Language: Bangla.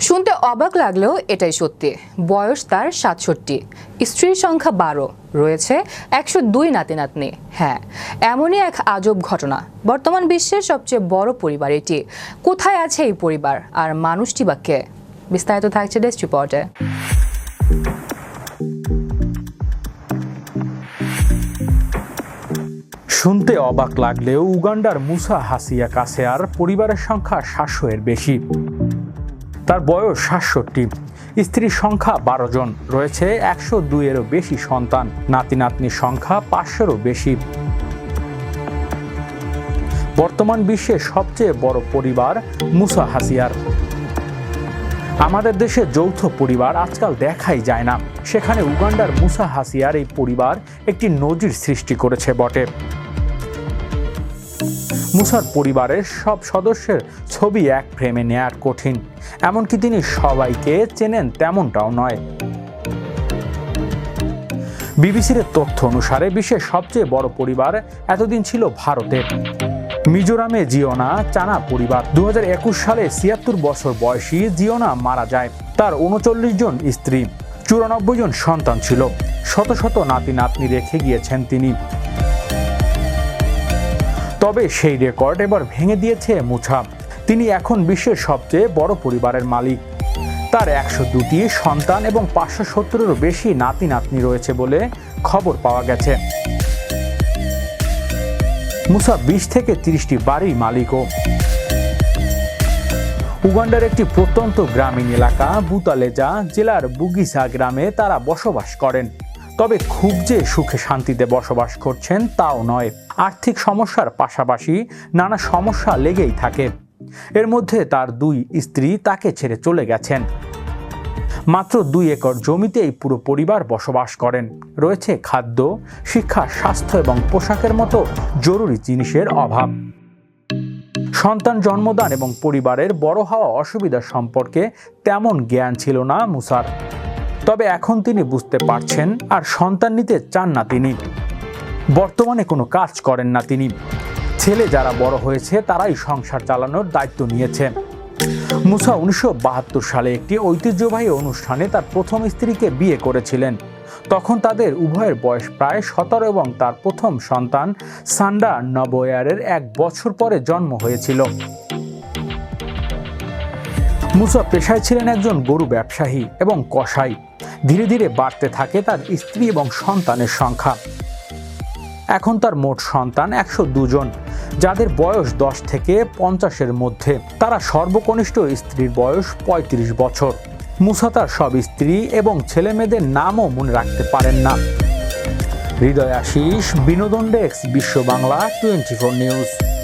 শুনতে অবাক লাগলেও এটাই সত্যি। বয়স তার সাতষট্টি। স্ত্রীর সংখ্যা বারো। রয়েছে একশো দুই নাতি নাতনি হ্যাঁ এমনই এক আজব ঘটনা। বর্তমান বিশ্বের সবচেয়ে বড় পরিবার এটি। কোথায় আছে এই পরিবার? আর মানুষটি বা কে? বিস্তারিত থাকছে ডেস্ক রিপোর্টে শুনতে অবাক লাগলেও উগান্ডার মুসা হাসিয়া কাছে আর পরিবারের সংখ্যা সাতশো এর বেশি। তার বয়স সাতষট্টি। স্ত্রীর সংখ্যা বারো জন। রয়েছে একশো দুইয়েরও বেশি সন্তান। নাতি নাতনির সংখ্যা পাঁচশোরও বেশি। বর্তমান বিশ্বের সবচেয়ে বড় পরিবার মুসা হাসিয়ার। আমাদের দেশে যৌথ পরিবার আজকাল দেখাই যায় না। সেখানে উগান্ডার মুসা হাসিয়ার এই পরিবার একটি নজির সৃষ্টি করেছে বটে। মুসার পরিবারের সব সদস্যের ছবি এক ফ্রেমে নেয়ার কঠিন। এমনকি তিনি সবাইকে চেনেন তেমনটাও নয়। বিবিসির তথ্য অনুসারে বিশ্বের সবচেয়ে বড় পরিবার এতদিন ছিল ভারতের। মিজোরামে জিওনা, চানা পরিবার। দু হাজার একুশ সালে ছিয়াত্তর বছর বয়সী জিওনা মারা যায়। তার উনচল্লিশ জন স্ত্রী। চুরানব্বই জন সন্তান ছিল। শত শত নাতি নাতনি রেখে গিয়েছেন তিনি। তবে সেই রেকর্ড এবার ভেঙে দিয়েছে মুছা তিনি এখন বিশ্বের সবচেয়ে বড় পরিবারের মালিক। তার একশো দুটি সন্তান এবং পাঁচশো সত্তরেরও বেশি নাতি নাতনি রয়েছে বলে খবর পাওয়া গেছে। মুসা বিশ থেকে তিরিশটি বাড়ির মালিকও। উগান্ডার একটি প্রত্যন্ত গ্রামীণ এলাকা বুতালেজা জেলার বুগিসা গ্রামে তারা বসবাস করেন। তবে খুব যে সুখে শান্তিতে বসবাস করছেন তাও নয়। আর্থিক সমস্যার পাশাপাশি নানা সমস্যা লেগেই থাকে। এর মধ্যে তার দুই স্ত্রী তাকে ছেড়ে চলে গেছেন। মাত্র দুই একর জমিতেই পুরো পরিবার বসবাস করেন। রয়েছে খাদ্য, শিক্ষা, স্বাস্থ্য এবং পোশাকের মতো জরুরি জিনিসের অভাব। সন্তান জন্মদান এবং পরিবারের বড় হওয়া অসুবিধা সম্পর্কে তেমন জ্ঞান ছিল না মুসার। তবে এখন তিনি বুঝতে পারছেন আর সন্তান নিতে চান না তিনি। বর্তমানে কোনো কাজ করেন না তিনি। ছেলে যারা বড় হয়েছে, তারাই সংসার চালানোর দায়িত্ব নিয়েছে মুসা উনিশশো বাহাত্তর সালে একটি ঐতিহ্যবাহী অনুষ্ঠানে তার প্রথম স্ত্রীকে বিয়ে করেছিলেন। তখন তাদের উভয়ের বয়স প্রায় সতেরো এবং তার প্রথম সন্তান সান্ডা নবয়ারের এক বছর পরে জন্ম হয়েছিল। মুসা পেশায় ছিলেন একজন গরু ব্যবসায়ী এবং কসাই। ধীরে ধীরে বাড়তে থাকে তার স্ত্রী এবং সন্তানের সংখ্যা। এখন তার মোট সন্তান একশো দুজন যাদের বয়স দশ থেকে পঞ্চাশের মধ্যে। তারা সর্বকনিষ্ঠ স্ত্রীর বয়স ৩৫ বছর। মুসা তার সব স্ত্রী এবং ছেলে মেয়েদের নামও মনে রাখতে পারেন না। হৃদয় আশিস, বিনোদন ডেস্ক, বিশ্ব বাংলা টোয়েন্টি ফোর নিউজ।